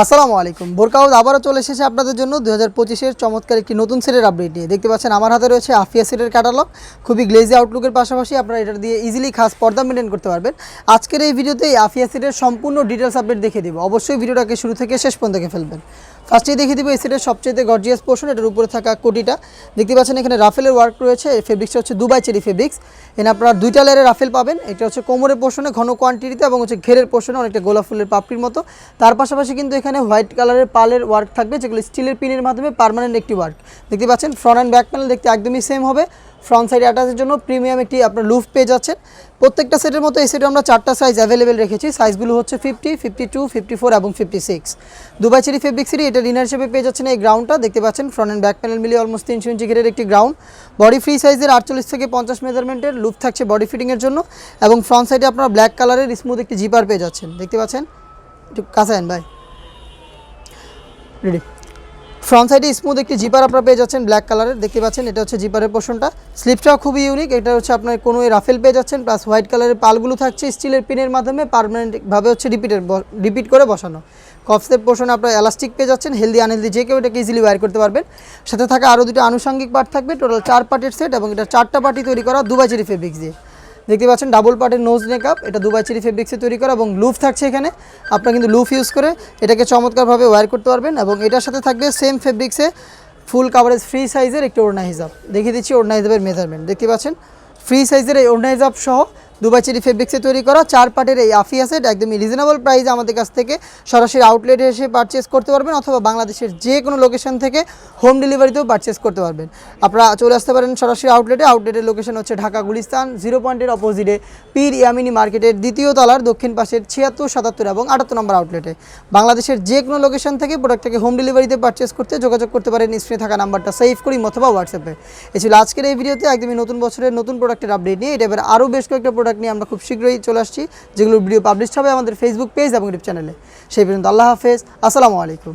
আসসালামু আলাইকুম। বোরকাউজ আবারও চলে এসেছে আপনাদের জন্য। দু হাজার পঁচিশের চমৎকার একটি নতুন সেটের আপডেট নিয়ে। দেখতে পাচ্ছেন, আমার হাতে রয়েছে আফিয়া সেটের ক্যাটালগ খুবই গ্লেজি আউটলুকের পাশাপাশি আপনারা এটা দিয়ে ইজিলি খাস পর্দা মেনটেন করতে পারবেন। আজকের এই ভিডিওতে এই আফিয়া সেটের সম্পূর্ণ ডিটেলস আপডেট দেখে দেবো। অবশ্যই ভিডিওটাকে শুরু থেকে শেষ পর্যন্ত ফেলবেন। ফার্স্টেই দেখিয়ে দিব, এই সেটের সবচেয়ে গর্জিয়াস পোর্শন এটার উপরে থাকা কোটিটা দেখতে পাচ্ছেন এখানে রাফেলের ওয়ার্ক রয়েছে ফেব্রিক্সটা হচ্ছে দুবাই চেরি ফেব্রিক্স এখানে আপনারা দুইটা লেয়ারের রাফেল পাবেন, এটা হচ্ছে কোমরের পোর্শনে ঘন কোয়ান্টিটিতে এবং হচ্ছে ঘেরের পোর্শনে অনেকটা গোলাপ ফুলের পাপড়ির মতো। তার পাশাপাশি কিন্তু এখানে হোয়াইট কালারের পালের ওয়ার্ক থাকবে, যেগুলো স্টিলের পিনের মাধ্যমে পার্মানেন্ট একটি ওয়ার্ক দেখতে পাচ্ছেন ফ্রন্ট অ্যান্ড ব্যাক প্যানেল দেখতে একদমই সেম হবে। ফ্রন্ট সাইড অ্যাটাচের জন্য প্রিমিয়াম একটি আপনার লুফ পেয়ে যাচ্ছেন প্রত্যেকটা সেটের মতো এই সেটে আমরা চারটা সাইজ অ্যাভেলেবেল রেখেছি। সাইজগুলো হচ্ছে fifty fifty two fifty four এবং fifty six Dubai cherry fabric সিরি এটা ডিনার হিসেবে পেয়ে যাচ্ছেন এই গ্রাউন্ডটা দেখতে পাচ্ছেন ফ্রন্ট অ্যান্ড ব্যাক প্যানেল মিলিয়ে অলমোস্ট তিনশো ইঞ্চি ঘেরের একটি গ্রাউন্ড বডি ফ্রি সাইজের আটচল্লিশ থেকে পঞ্চাশ মেজারমেন্টের লুপ থাকছে বডি ফিটিংয়ের জন্য। এবং ফ্রন্ট সাইডে আপনারা ব্ল্যাক কালারের স্মুথ একটি জিপার পেয়ে যাচ্ছেন। দেখতে পাচ্ছেন? একটু কাছে ভাই। রেডি ফ্রন্ট সাইডে স্মুথ একটি জিপার আপনারা পেয়ে যাচ্ছেন ব্ল্যাক কালারের দেখতে পাচ্ছেন, এটা হচ্ছে জিপারের পোর্শনটা স্লিপটাও খুবই ইউনিক এটা হচ্ছে আপনার কোনো রাফেল পেয়ে যাচ্ছেন প্লাস হোয়াইট কালারের পালগুলো থাকছে স্টিলের পিনের মাধ্যমে পারমানেন্টভাবে হচ্ছে রিপিটের রিপিট করে বসানো। কফসের পোর্শনে আপনারা এলাস্টিক পেয়ে যাচ্ছেন হেলদি আনহেলদি যে কেউ এটাকে ইজিলি ওয়্যার করতে পারবেন। সাথে থাকা আরও দুটো আনুষঙ্গিক পার্ট থাকবে টোটাল চার পার্টের সেট এবং এটা চারটা পার্টি তৈরি করা দুবাই চেরি ফেব্রিক্স দিয়ে। দেখতে পাচ্ছেন ডাবল পার্টের নোজ মেকআপ এটা দুবাই চিরি ফেব্রিক্সে তৈরি করা এবং লুফ থাকছে এখানে। আপনারা কিন্তু লুফ ইউজ করে এটাকে চমৎকারভাবে ওয়্যার করতে পারবেন এবং এটার সাথে থাকবে সেম ফেব্রিক্সে ফুল কাভারেজ ফ্রি সাইজের একটি ওড়না হিসাব দেখিয়ে দিচ্ছি ওড়না হিসাবের মেজারমেন্ট দেখতে পাচ্ছেন ফ্রি সাইজের এই ওড়না হিসাব সহ দুবাই চেরি ফেব্রিক্সে তৈরি করা চার পার্টের এই আফিয়া সেট একদমই রিজনেবল প্রাইসে আমাদের কাছ থেকে সরাসরি আউটলেটে এসে পারচেস করতে পারবেন অথবা বাংলাদেশের যে কোনো লোকেশন থেকে হোম ডেলিভারিতেও পারচেস করতে পারবেন। আপনারা চলে আসতে পারেন সরাসরি আউটলেটে আউটলেটের লোকেশন হচ্ছে ঢাকা গুলিস্তান জিরো পয়েন্টের অপোজিটে পীর ইয়ামিনী মার্কেটের দ্বিতীয় তলার দক্ষিণ পাশের ছিয়াত্তর, সাতাত্তর এবং আটাত্তর নম্বর আউটলেটে বাংলাদেশের যে কোনো লোকেশন থেকে প্রোডাক্টটাকে হোম ডেলিভারিতে পারচেস করতে যোগাযোগ করতে পারেন। স্ক্রিনে থাকা নাম্বারটা সেভ করি অথবা হোয়াটসঅ্যাপে এ। ছিল আজকের এই ভিডিওতে। একদমই নতুন বছরের নতুন প্রোডাক্টের আপডেট নিয়ে। এটা এবার আরও বেশ কয়েকটা প্রোডাক্ট নিয়ে আমরা খুব শীঘ্রই চলে আসছি, যেগুলোর ভিডিও পাবলিশ হবে আমাদের ফেসবুক পেজ এবং ইউটিউব চ্যানেলে সেই পর্যন্ত আল্লাহ হাফেজ, আসসালামু আলাইকুম।